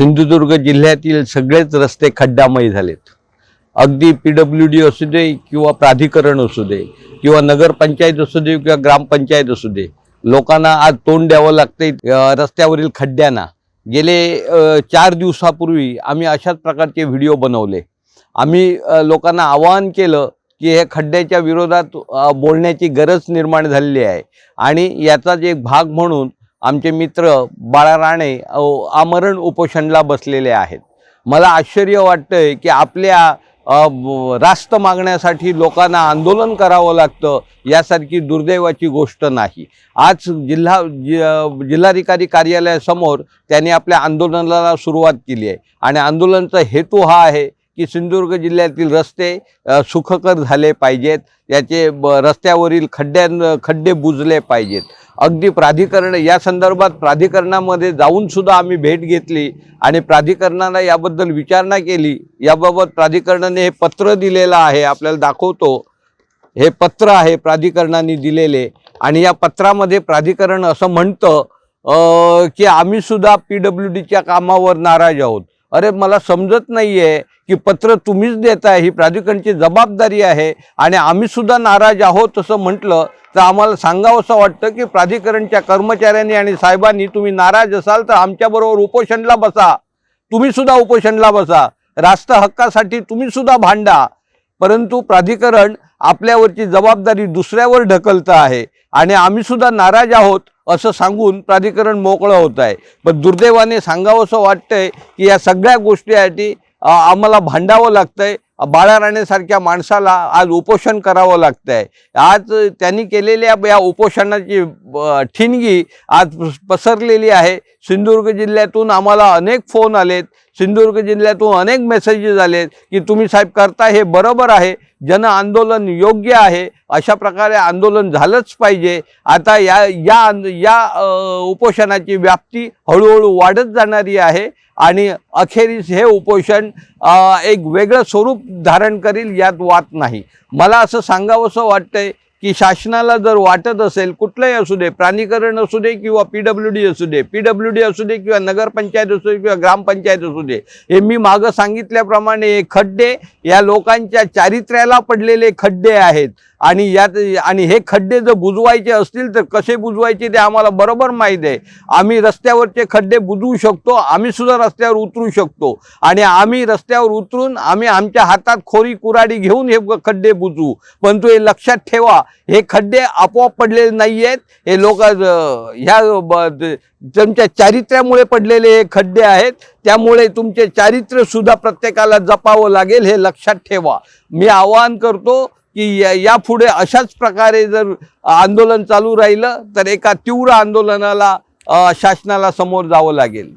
सिंधुदुर्ग जिल्ह्यातील सगळेच रस्ते खड्डामय झालेत. अगदी पी डब्ल्यू डी असू दे किंवा प्राधिकरण असू दे किंवा नगरपंचायत असू दे किंवा ग्रामपंचायत असू दे लोकांना आज तोंड द्यावं लागतं रस्त्यावरील खड्ड्यांना. गेले चार दिवसापूर्वी आम्ही अशाच प्रकारचे व्हिडिओ बनवले. आम्ही लोकांना आवाहन केलं की हे खड्ड्याच्या विरोधात बोलण्याची गरज निर्माण झालेली आहे. आणि याचाच एक भाग म्हणून आमचे मित्र बाळा राणे आमरण उपोषणला बसलेले आहेत. मला आश्चर्य वाटतंय की आपल्या रास्त मागण्यासाठी लोकांना आंदोलन करावं लागतं यासारखी दुर्दैवाची गोष्ट नाही. आज जिल्हा जि- जिल्हाधिकारी कार्यालयासमोर त्यांनी आपल्या आंदोलनाला सुरुवात केली आहे. आणि आंदोलनाचा हेतू हा आहे की सिंधुदुर्ग जिल्ह्यातील रस्ते सुखकर झाले पाहिजेत. याचे ब रस्त्यावरील खड्ड्यां खड्डे बुजले पाहिजेत. अगदी प्राधिकरण या संदर्भात प्राधिकरणामध्ये जाऊनसुद्धा आम्ही भेट घेतली आणि प्राधिकरणाला याबद्दल विचारणा केली. याबाबत प्राधिकरणाने हे पत्र दिलेलं आहे आपल्याला दाखवतो. हे पत्र आहे प्राधिकरणाने दिलेले आणि या पत्रामध्ये प्राधिकरण असं म्हणतं की आम्हीसुद्धा पी डब्ल्यू डीच्या कामावर नाराज आहोत. अरे मला समजत नाही आहे की पत्र तुम्हीच देताय ही प्राधिकरणची जबाबदारी आहे आणि आम्हीसुद्धा नाराज आहोत असं म्हटलं तर आम्हाला सांगावंसं वाटतं की प्राधिकरणच्या कर्मचाऱ्यांनी आणि साहेबांनी तुम्ही नाराज असाल तर आमच्याबरोबर उपोषणला बसा. तुम्हीसुद्धा उपोषणला बसा. रास्त हक्कासाठी तुम्हीसुद्धा भांडा. परंतु प्राधिकरण आपल्यावरची जबाबदारी दुसऱ्यावर ढकलतं आहे आणि आम्हीसुद्धा नाराज आहोत असं सांगून प्राधिकरण मोकळं होत आहे. पण दुर्दैवाने सांगावंसं वाटतंय की या सगळ्या गोष्टीसाठी आम्हाला भांडावं लागतंय. बाळा राणेसारख्या माणसाला आज उपोषण करावं लागतं आहे आज त्यांनी केलेल्या या उपोषणाची ठिणगी आज पसरलेली आहे. सिंधुदुर्ग जिल्ह्यातून आम्हाला अनेक फोन आलेत. सिंधुदुर्ग जिल्ह्यातून अनेक मेसेजेस आले की तुम्ही साहेब करता हे बरोबर आहे. जन आंदोलन योग्य आहे. अशा प्रकारे आंदोलन झालंच पाहिजे. आता या या या उपोषणाची व्याप्ती हळूहळू वाढत जाणारी आहे आणि अखेरीस हे उपोषण एक वेगळं स्वरूप धारण करील यात वाद नाही. मला असं सांगावंसं वाटतंय की शासनाला जर वाटत असेल कुठलंही असू दे प्राधिकरण असू दे किंवा पी डब्ल्यू डी असू दे पी डब्ल्यू डी असू दे किंवा नगरपंचायत असू दे किंवा ग्रामपंचायत असू दे हे मी मागं सांगितल्याप्रमाणे हे खड्डे या लोकांच्या चारित्र्याला पडलेले खड्डे आहेत. आणि यात आणि हे खड्डे जर बुजवायचे असतील तर कसे बुजवायचे ते आम्हाला बरोबर माहीत आहे. आम्ही रस्त्यावरचे खड्डे बुजवू शकतो आम्ही सुद्धा रस्त्यावर उतरू शकतो. आणि आम्ही रस्त्यावर उतरून आम्ही आमच्या हातात खोरी कुराडी घेऊन हे खड्डे बुजवू. परंतु हे लक्षात ठेवा हे खड्डे आपोआप पडलेले नाही आहेत हे लोक ह्या ब- तुमच्या चारित्र्यामुळे पडलेले हे खड्डे आहेत. त्यामुळे तुमचे चारित्र्यसुद्धा प्रत्येकाला जपावं लागेल हे लक्षात ठेवा. मी आवाहन करतो की या यापुढे अशाच प्रकारे जर आंदोलन चालू राहिलं तर एका तीव्र आंदोलनाला शासनाला समोर जावं लागेल.